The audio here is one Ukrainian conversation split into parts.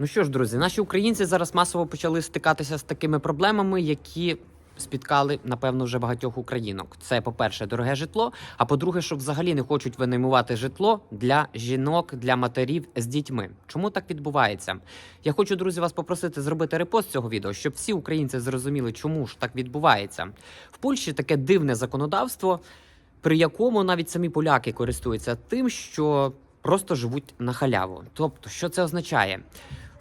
Ну що ж, друзі, наші українці зараз масово почали стикатися з такими проблемами, які спіткали, напевно, вже багатьох українок. Це, по-перше, дороге житло. А по-друге, що взагалі не хочуть винаймувати житло для жінок, для матерів з дітьми. Чому так відбувається? Я хочу, друзі, вас попросити зробити репост цього відео, щоб всі українці зрозуміли, чому ж так відбувається. В Польщі таке дивне законодавство, при якому навіть самі поляки користуються тим, що просто живуть на халяву. Тобто, що це означає?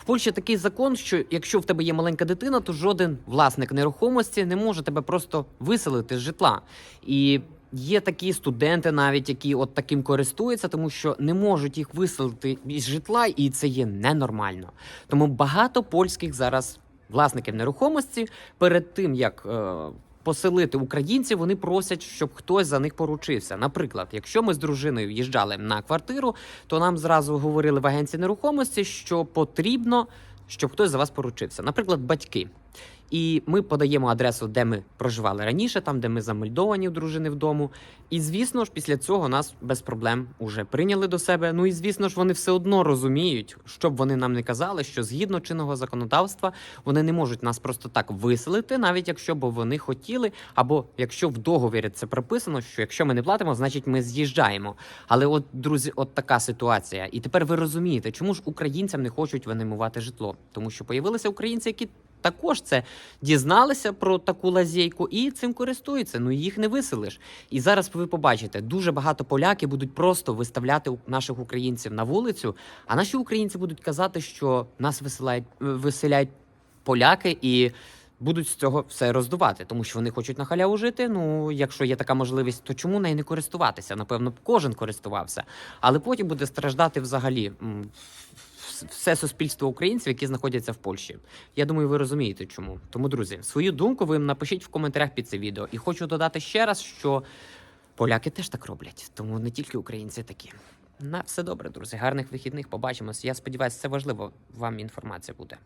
Польщі такий закон, що якщо в тебе є маленька дитина, то жоден власник нерухомості не може тебе просто виселити з житла. І є такі студенти, навіть які от таким користуються, тому що не можуть їх виселити із житла, і це є ненормально. Тому багато польських зараз власників нерухомості перед тим як. Е, Поселити українців, вони просять, щоб хтось за них поручився. Наприклад, якщо ми з дружиною їжджали на квартиру, то нам зразу говорили в агенції нерухомості, що потрібно, щоб хтось за вас поручився. Наприклад, батьки. І ми подаємо адресу, де ми проживали раніше, там де ми замельдовані у дружини вдому. І звісно ж, після цього нас без проблем уже прийняли до себе. Ну і звісно ж, вони все одно розуміють, щоб вони нам не казали, що згідно чинного законодавства вони не можуть нас просто так виселити, навіть якщо б вони хотіли, або якщо в договірі це прописано, що якщо ми не платимо, значить ми з'їжджаємо. Але от друзі, от така ситуація. І тепер ви розумієте, чому ж українцям не хочуть винаймувати житло, тому що появилися українці, які. Також це дізналися про таку лазейку і цим користуються. Ну їх не виселиш. І зараз ви побачите, дуже багато поляків будуть просто виставляти наших українців на вулицю. А наші українці будуть казати, що нас виселяють, виселяють поляки і. Будуть з цього все роздувати, тому що вони хочуть на халяву жити. Ну, якщо є така можливість, то чому нею не користуватися? Напевно, кожен користувався. Але потім буде страждати взагалі все суспільство українців, які знаходяться в Польщі. Я думаю, ви розумієте, чому. Тому, друзі, свою думку ви напишіть в коментарях під це відео. І хочу додати ще раз, що поляки теж так роблять, тому не тільки українці такі. На все добре, друзі. Гарних вихідних. Побачимось. Я сподіваюся, це важливо. Вам інформація буде.